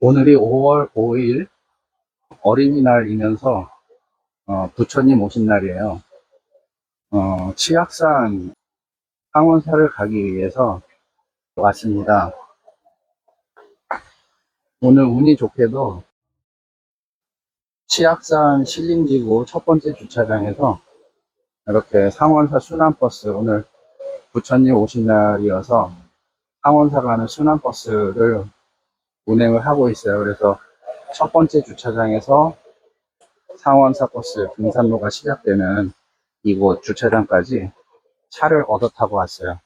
오늘이 5월 5일 어린이날이면서 어, 부처님 오신 날이에요. 어, 치악산 상원사를 가기 위해서 왔습니다. 오늘 운이 좋게도 치악산 신림지구 첫 번째 주차장에서 이렇게 상원사 순환버스 오늘 부처님 오신 날이어서 상원사 가는 순환버스를 운행을 하고 있어요. 그래서 첫 번째 주차장에서 상원사 버스 등산로가 시작되는 이곳 주차장까지 차를 얻어 타고 왔어요.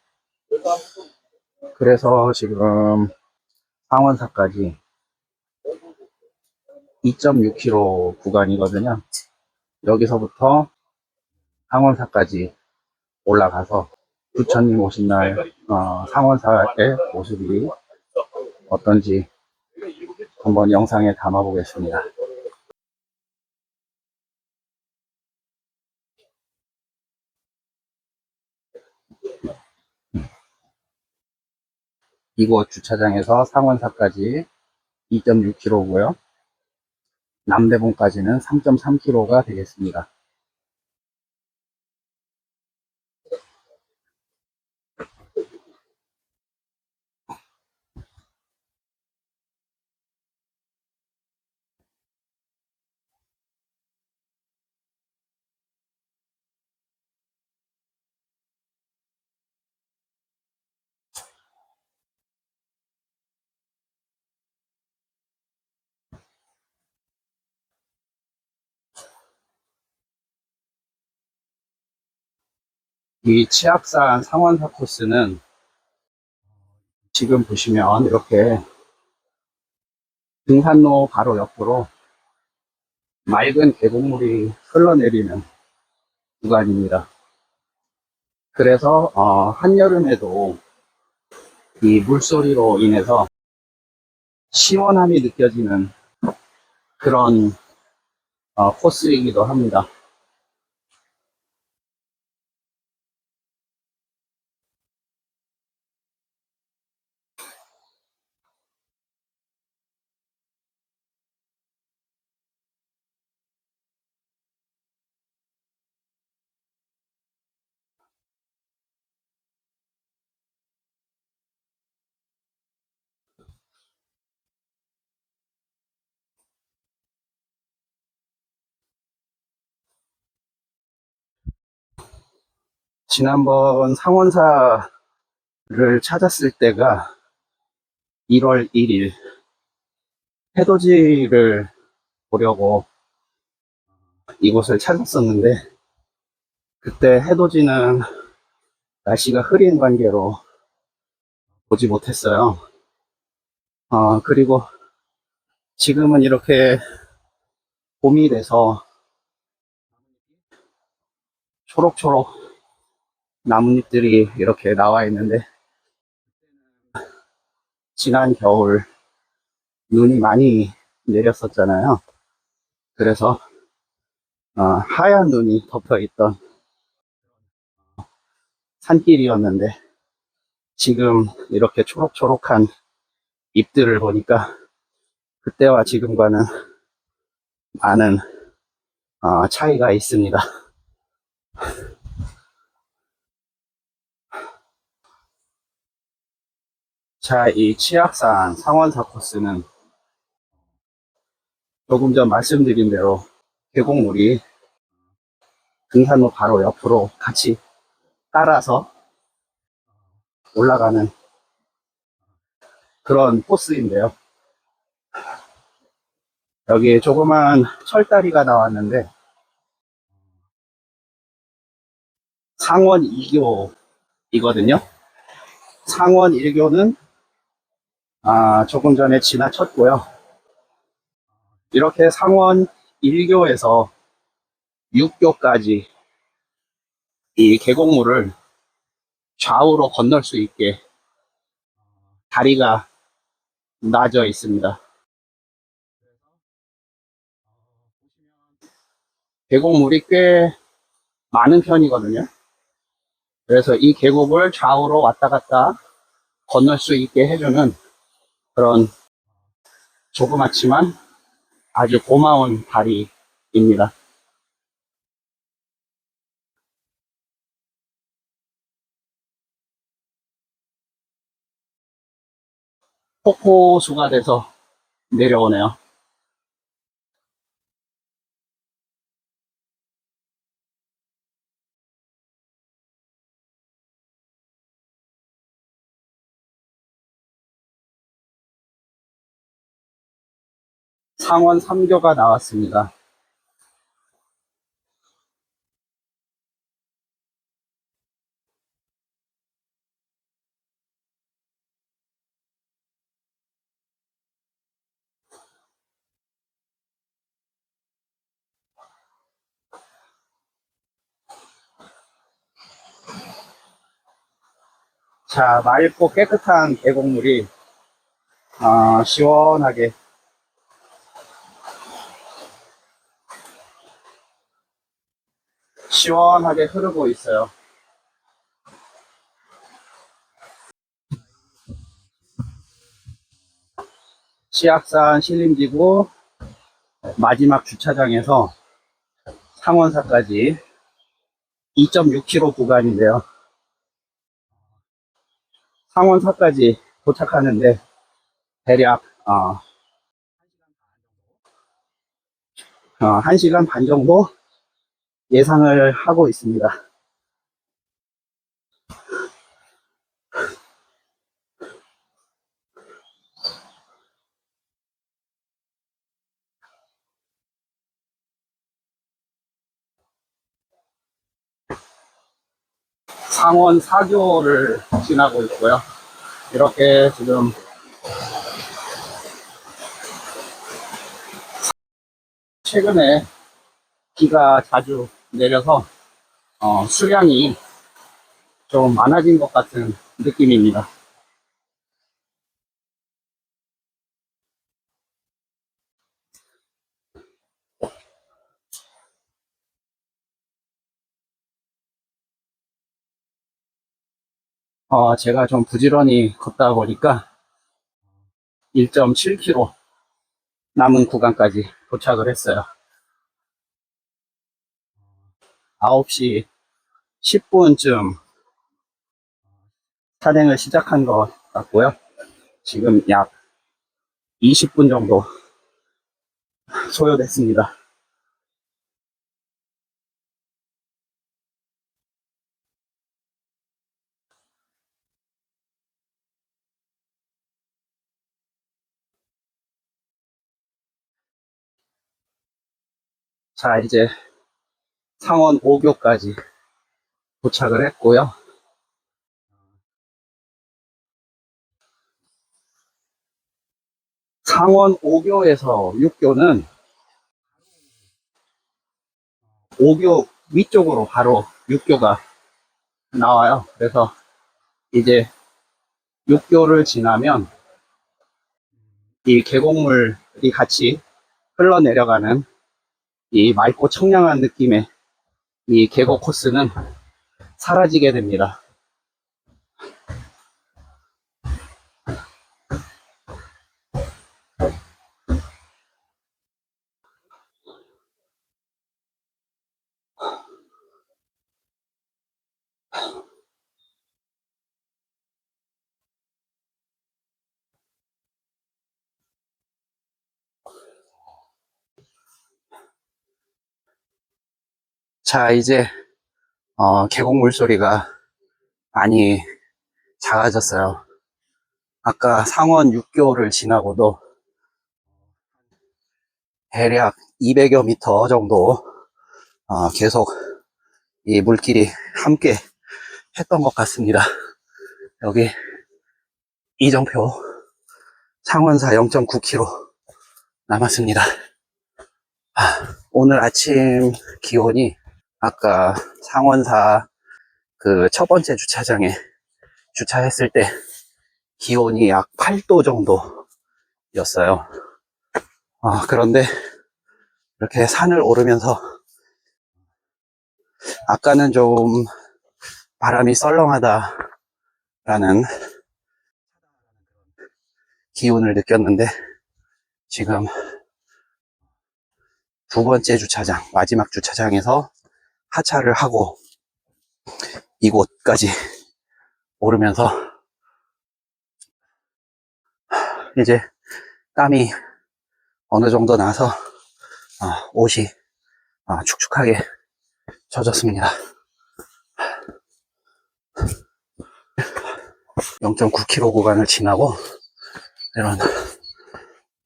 그래서 지금 상원사까지 2.6km 구간이거든요. 여기서부터 상원사까지 올라가서 부처님 오신 날 어, 상원사의 모습이 어떤지 한번 영상에 담아 보겠습니다. 이곳 주차장에서 상원사까지 2.6km고요. 남대봉까지는 3.3km가 되겠습니다. 이 치악산 상원사 코스는 지금 보시면 이렇게 등산로 바로 옆으로 맑은 계곡물이 흘러내리는 구간입니다. 그래서 어, 한여름에도 이 물소리로 인해서 시원함이 느껴지는 그런 어, 코스이기도 합니다. 지난번 상원사를 찾았을 때가 1월 1일 해돋이를 보려고 이곳을 찾았었는데 그때 해돋이는 날씨가 흐린 관계로 보지 못했어요. 어, 그리고 지금은 이렇게 봄이 돼서 초록초록 나뭇잎들이 이렇게 나와 있는데 지난 겨울 눈이 많이 내렸었잖아요. 그래서 어, 하얀 눈이 덮여 있던 산길이었는데 지금 이렇게 초록초록한 잎들을 보니까 그때와 지금과는 많은 어, 차이가 있습니다. 자, 이 치악산 상원사 코스는 조금 전 말씀드린 대로 계곡물이 등산로 바로 옆으로 같이 따라서 올라가는 그런 코스인데요. 여기에 조그만 철다리가 나왔는데 상원 2교이거든요. 상원 1교는 아, 조금 전에 지나쳤고요. 이렇게 상원 1교에서 6교까지 이 계곡물을 좌우로 건널 수 있게 다리가 놔져 있습니다. 계곡물이 꽤 많은 편이거든요. 그래서 이 계곡을 좌우로 왔다 갔다 건널 수 있게 해주는 그런 조그맣지만 아주 고마운 다리입니다. 폭포수가 돼서 내려오네요. 상원 3교가 나왔습니다. 자, 맑고 깨끗한 계곡물이 아, 시원하게 시원하게 흐르고 있어요. 시악산 신림지구 마지막 주차장에서 상원사까지 2.6km 구간인데요. 상원사까지 도착하는데 대략 어, 1시간 반 정도 예상을 하고 있습니다. 상원 사교를 지나고 있고요. 이렇게 지금 최근에 비가 자주 내려서 어, 수량이 좀 많아진 것 같은 느낌입니다. 어, 제가 좀 부지런히 걷다 보니까 1.7km 남은 구간까지 도착을 했어요. 9시 10분쯤 산행을 시작한 것 같고요. 지금 약 20분 정도 소요됐습니다. 자, 이제 상원 5교까지 도착을 했고요. 상원 5교에서 6교는 5교 위쪽으로 바로 6교가 나와요. 그래서 이제 6교를 지나면 이 계곡물이 같이 흘러내려가는 이 맑고 청량한 느낌의 이 계곡 코스는 사라지게 됩니다. 자, 이제, 어, 계곡 물 소리가 많이 작아졌어요. 아까 상원 6교를 지나고도 대략 200여 미터 정도, 어, 계속 이 물길이 함께 했던 것 같습니다. 여기 이정표 상원사 0.9km 남았습니다. 아, 오늘 아침 기온이 아까 상원사 그 첫 번째 주차장에 주차했을 때 기온이 약 8도 정도였어요. 아, 그런데 이렇게 산을 오르면서 아까는 좀 바람이 썰렁하다라는 기운을 느꼈는데 지금 두 번째 주차장, 마지막 주차장에서 하차를 하고 이곳까지 오르면서 이제 땀이 어느 정도 나서 아, 옷이 아, 축축하게 젖었습니다. 0.9km 구간을 지나고 이런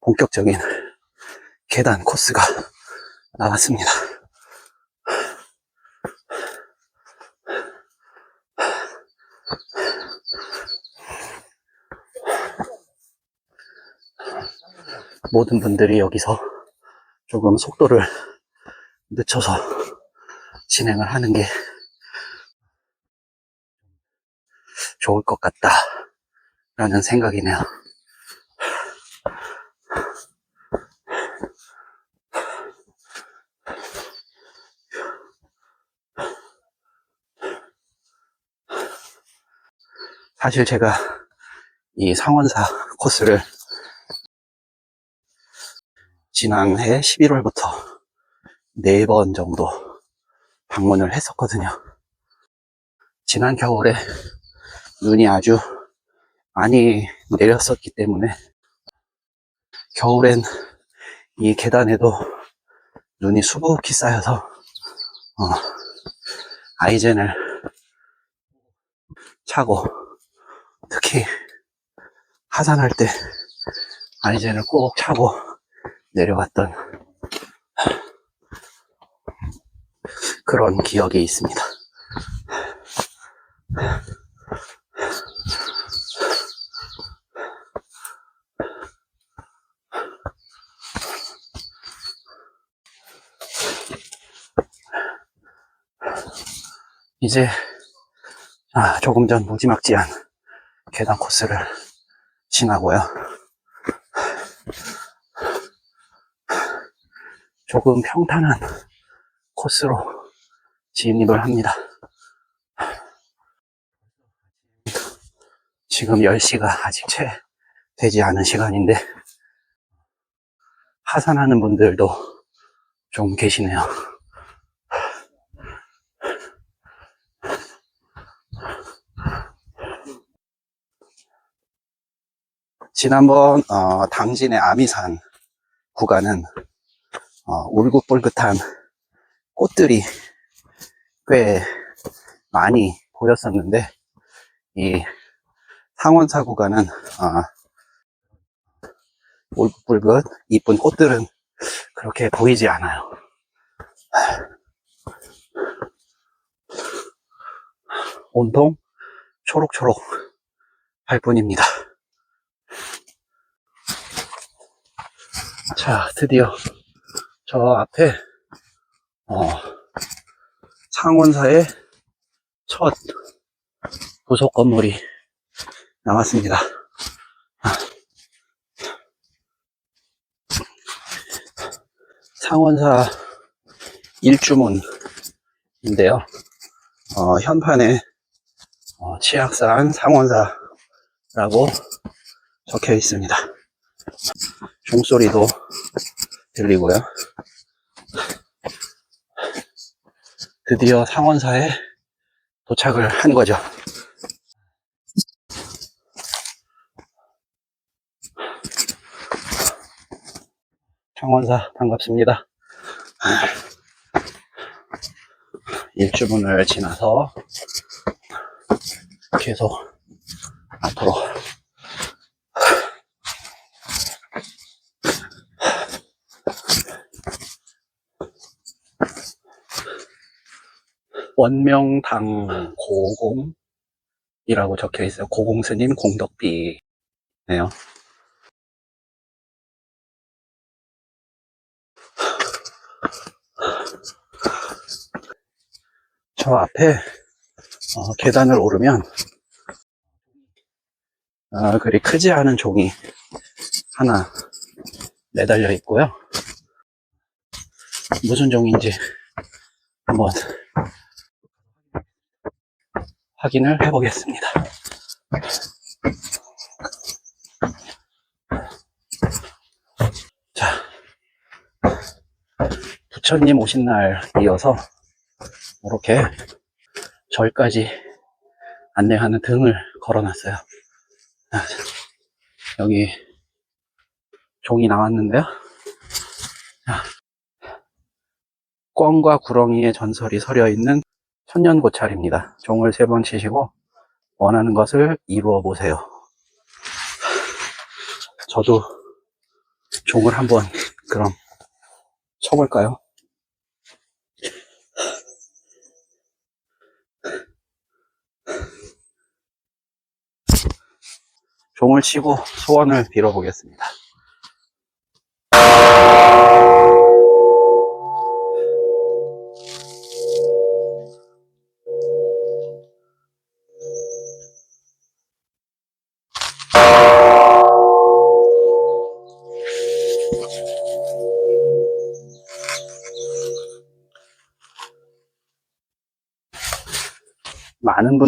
본격적인 계단 코스가 나왔습니다. 모든 분들이 여기서 조금 속도를 늦춰서 진행을 하는 게 좋을 것 같다 라는 생각이네요. 사실 제가 이 상원사 코스를 지난해 11월부터 네 번 정도 방문을 했었거든요. 지난 겨울에 눈이 아주 많이 내렸었기 때문에 겨울엔 이 계단에도 눈이 수북히 쌓여서 어, 아이젠을 차고 특히 하산할 때 아이젠을 꼭 차고 내려갔던 그런 기억이 있습니다. 이제 아, 조금 전 무지막지한 계단 코스를 지나고요. 조금 평탄한 코스로 진입을 합니다. 지금 10시가 아직 채 되지 않은 시간인데 하산하는 분들도 좀 계시네요. 지난번 어, 당진의 아미산 구간은 어, 울긋불긋한 꽃들이 꽤 많이 보였었는데 이 상원사 구간은 어, 울긋불긋 이쁜 꽃들은 그렇게 보이지 않아요. 온통 초록초록 할 뿐입니다. 자, 드디어 저 앞에 어, 상원사의 첫 부속 건물이 나왔습니다. 상원사 일주문인데요. 어, 현판에 어, 치악산 상원사라고 적혀 있습니다. 종소리도 들리고요. 드디어 상원사에 도착을 한 거죠. 상원사 반갑습니다. 일주분을 지나서 계속 앞으로 원명당 고공이라고 적혀 있어요. 고공스님 공덕비네요. 저 앞에 어, 계단을 오르면 어, 그리 크지 않은 종이 하나 매달려 있고요. 무슨 종인지 한번 확인을 해보겠습니다. 자, 부처님 오신 날 이어서 이렇게 절까지 안내하는 등을 걸어놨어요. 아, 여기 종이 나왔는데요. 꿩과 구렁이의 전설이 서려 있는 천년 고찰입니다. 종을 세 번 치시고 원하는 것을 이루어 보세요. 저도 종을 한번 그럼 쳐볼까요? 종을 치고 소원을 빌어보겠습니다.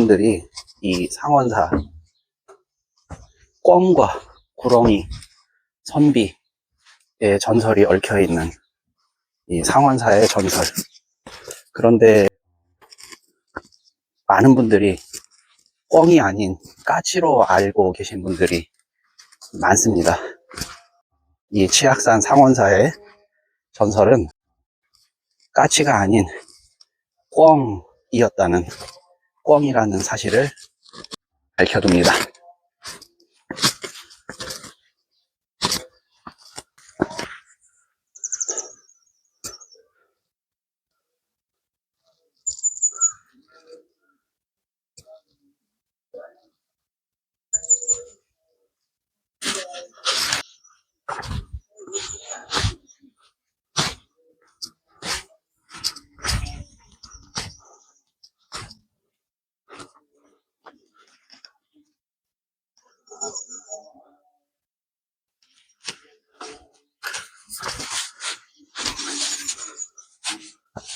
많은 분들이 이 상원사 꿩과 구렁이, 선비의 전설이 얽혀 있는 이 상원사의 전설. 그런데 많은 분들이 꿩이 아닌 까치로 알고 계신 분들이 많습니다. 이 치악산 상원사의 전설은 까치가 아닌 꿩이었다는 꿩이라는 사실을 밝혀둡니다.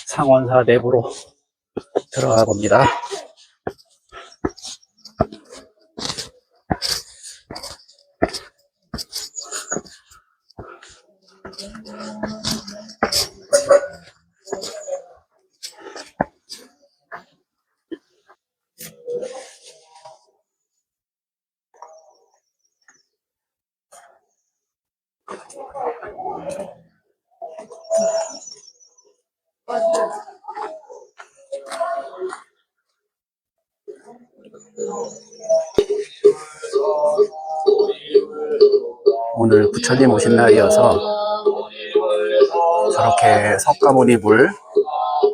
상원사 내부로 들어가 봅니다. 오늘 부처님 오신 날이어서 저렇게 석가모니 물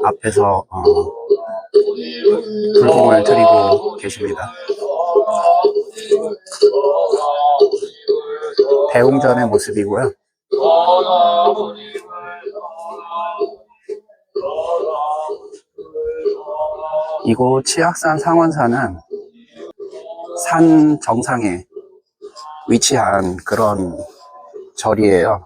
앞에서 어, 불공을 드리고 계십니다. 대웅전의 모습이고요. 이곳 치악산 상원사는 산 정상에 위치한 그런 절이에요.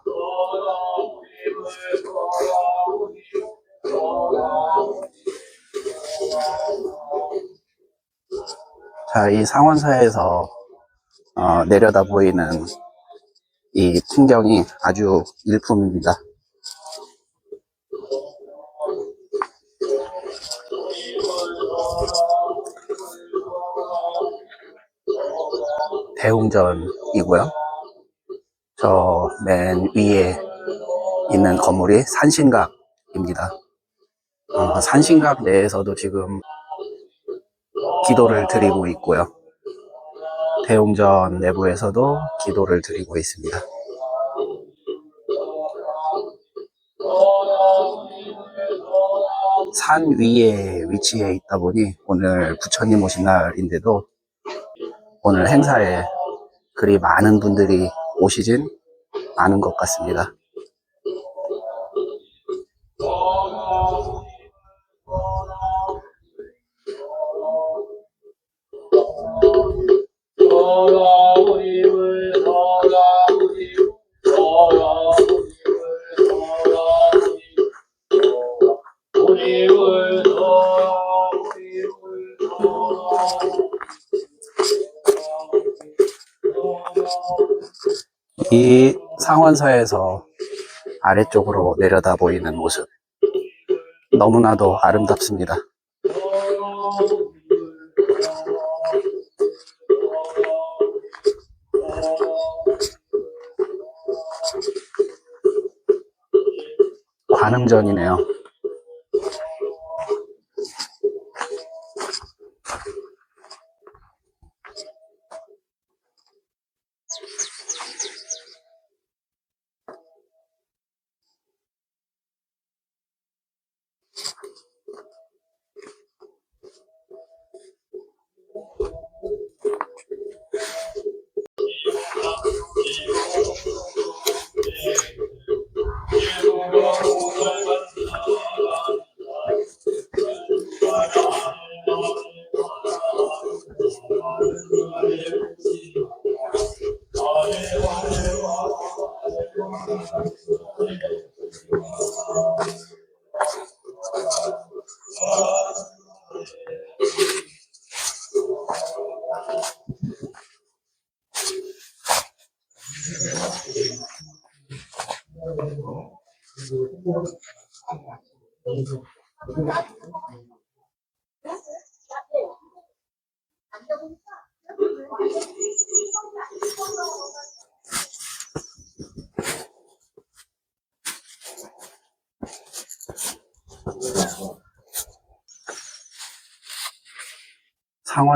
자, 이 상원사에서 어, 내려다 보이는 이 풍경이 아주 일품입니다. 대웅전이고요. 저 맨 위에 있는 건물이 산신각입니다. 어, 산신각 내에서도 지금 기도를 드리고 있고요. 대웅전 내부에서도 기도를 드리고 있습니다. 산 위에 위치해 있다 보니 오늘 부처님 오신 날인데도 오늘 행사에 그리 많은 분들이 오시진 않은 것 같습니다. 이 상원사에서 아래쪽으로 내려다 보이는 모습. 너무나도 아름답습니다. 관음전이네요. Amen.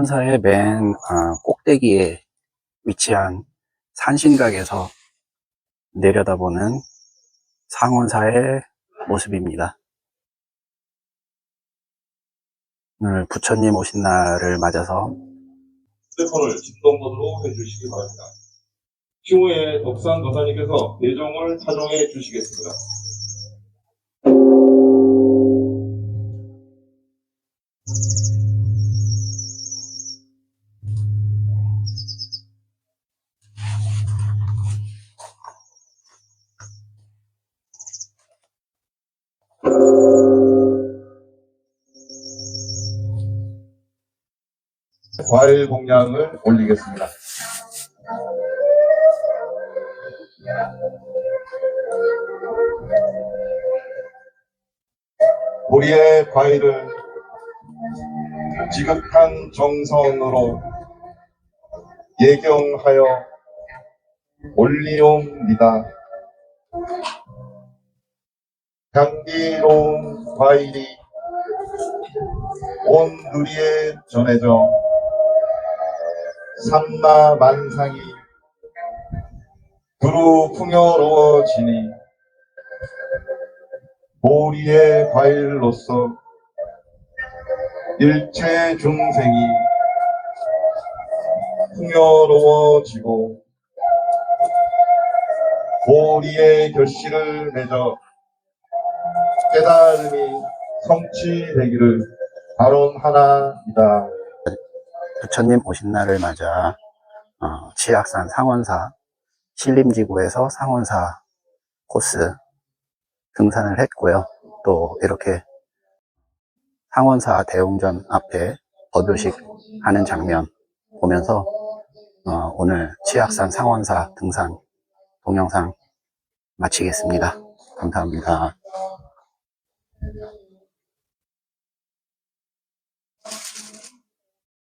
상원사의 맨 아, 꼭대기에 위치한 산신각에서 내려다보는 상원사의 모습입니다. 오늘 부처님 오신 날을 맞아서 휴대폰을 진동번호로 해주시기 바랍니다. 추후에 덕산 도사님께서 내종을 사종해 주시겠습니다. 과일 공양을 올리겠습니다. 우리의 과일을 지극한 정성으로 예경하여 올리옵니다. 향기로운 과일이 온 누리에 전해져 산나 만상이 두루 풍요로워지니 보리의 과일로서 일체 중생이 풍요로워지고 보리의 결실을 맺어 깨달음이 성취되기를 바론하나이다. 부처님 오신 날을 맞아 어, 치악산 상원사 신림지구에서 상원사 코스 등산을 했고요. 또 이렇게 상원사 대웅전 앞에 법요식 하는 장면 보면서 어, 오늘 치악산 상원사 등산 동영상 마치겠습니다. 감사합니다.